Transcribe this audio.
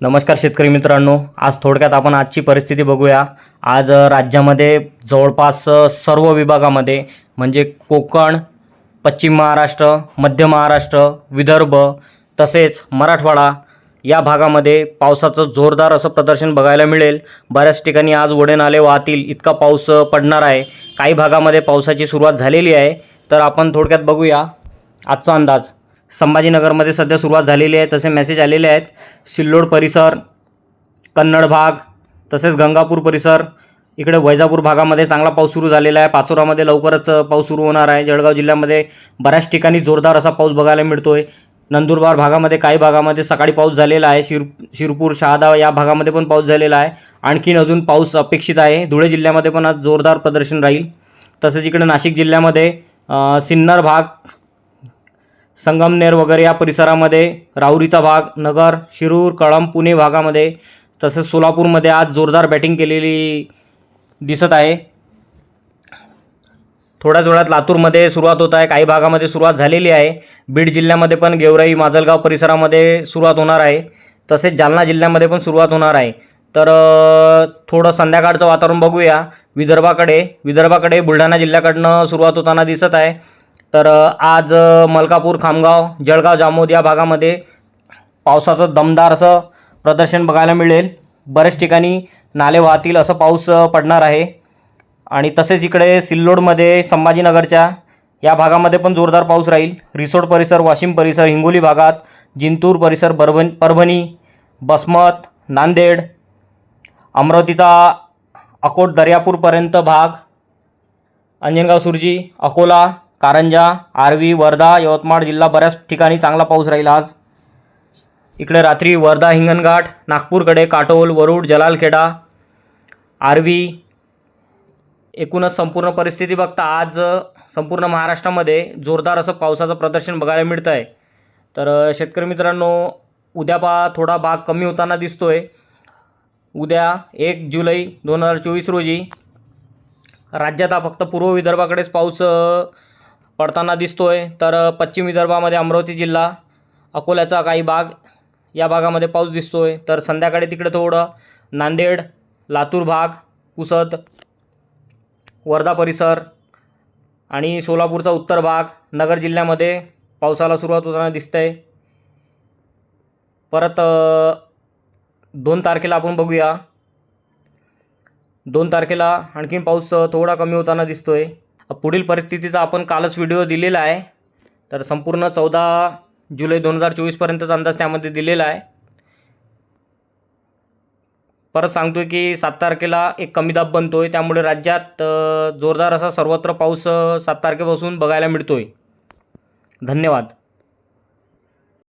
नमस्कार शेतकरी मित्रांनो आज थोडक्यात आपण आजची परिस्थिती बघूया. आज राज्यामध्ये जवळपास सर्व विभागामध्ये म्हणजे कोकण पश्चिम महाराष्ट्र मध्य महाराष्ट्र विदर्भ तसेच मराठवाडा या भागामध्ये पावसाचं जोरदार असं प्रदर्शन बघायला मिळेल. बऱ्याच ठिकाणी आज ओढे नाले वाहतील इतका पाऊस पडणार आहे. काही भागामध्ये पावसाची सुरुवात झालेली आहे. तर आपण थोडक्यात बघूया. आजचा अंदाज. संभाजीनगरमध्ये सध्या सुरुवात झालेली आहे. तसे मेसेज आलेले आहेत. सिल्लोड परिसर कन्नड भाग तसेच गंगापूर परिसर. इकडे वैजापूर भागामध्ये चांगला पाऊस सुरू झालेला आहे. पाचोरामध्ये लवकरच पाऊस सुरू होणार आहे. जळगाव जिल्ह्यामध्ये बऱ्याच ठिकाणी जोरदार असा पाऊस बघायला मिळतो आहे नंदुरबार भागामध्ये काही भागामध्ये सकाळी पाऊस झालेला आहे. शिर शिरपूर शहादा या भागामध्ये पण पाऊस झालेला आहे. आणखीन अजून पाऊस अपेक्षित आहे. धुळे जिल्ह्यामध्ये पण आज जोरदार प्रदर्शन राहील. तसेच इकडे नाशिक जिल्ह्यामध्ये सिन्नर भाग संगमनेर वगैरे या परिसरामध्ये राहुरीचा भाग नगर शिरूर कळंब पुणे भागामध्ये तसेच सोलापूरमध्ये आज जोरदार बॅटिंग केलेली दिसत आहे. थोड्याच वेळात लातूरमध्ये सुरुवात होत आहे काही भागामध्ये सुरुवात झालेली आहे. बीड जिल्ह्यामध्ये पण गेवराई माजलगाव परिसरामध्ये सुरुवात होणार आहे. तसेच जालना जिल्ह्यामध्ये पण सुरुवात होणार आहे. तर थोडं संध्याकाळचं वातावरण बघूया. विदर्भाकडे विदर्भाकडे बुलढाणा जिल्ह्याकडनं सुरुवात होताना दिसत आहे. तर आज मलकापूर खामगाव जळगाव जामोद या भागामध्ये पावसाचं दमदार असं प्रदर्शन बघायला मिळेल. बऱ्याच ठिकाणी नाले वाहतील असं पाऊस पडणार आहे. आणि तसेच इकडे सिल्लोडमध्ये संभाजीनगरच्या या भागामध्ये पण जोरदार पाऊस राहील. रिसोड परिसर वाशिम परिसर हिंगोली भागात जिंतूर परिसर बरभन परभणी बसमत नांदेड अमरावतीचा अकोट दर्यापूरपर्यंत भाग अंजनगाव सुरजी अकोला कारंजा आर्वी वर्धा यवतमाळ जिल्हा बऱ्याच ठिकाणी चांगला पाऊस राहील आज. इकडे रात्री वर्धा हिंगणघाट नागपूरकडे काटोल वरुड जलालखेडा आर्वी एकूणच संपूर्ण परिस्थिती बघता आज संपूर्ण महाराष्ट्रामध्ये जोरदार असं पावसाचं प्रदर्शन बघायला मिळतं आहे तर शेतकरी मित्रांनो उद्या पा थोडा भाग कमी होताना दिसतो आहे उद्या एक जुलै दोन हजार चोवीस रोजी राज्यात हा फक्त पूर्व विदर्भाकडेच पाऊस पडताना दिसतो आहे तर पश्चिम विदर्भामध्ये अमरावती जिल्हा अकोल्याचा काही भाग या भागामध्ये पाऊस दिसतो आहे तर संध्याकाळी तिकडे थोडं नांदेड लातूर भाग पुसद वर्धा परिसर आणि सोलापूरचा उत्तर भाग नगर जिल्ह्यामध्ये पावसाला सुरुवात होताना दिसतंय. परत दोन तारखेला आपण बघूया. दोन तारखेला आणखीन पाऊस थोडा कमी होताना दिसतो आहे पुढील परिस्थितीचा आपण कालच व्हिडिओ दिलेला आहे. तर संपूर्ण चौदा जुलै दोन हजार चोवीसपर्यंतचा अंदाज त्यामध्ये दिलेला आहे. परत सांगतो आहे की सात तारखेला एक कमी दाब बनतो आहे त्यामुळे राज्यात जोरदार असा सर्वत्र पाऊस सात तारखेपासून बघायला मिळतो आहे धन्यवाद.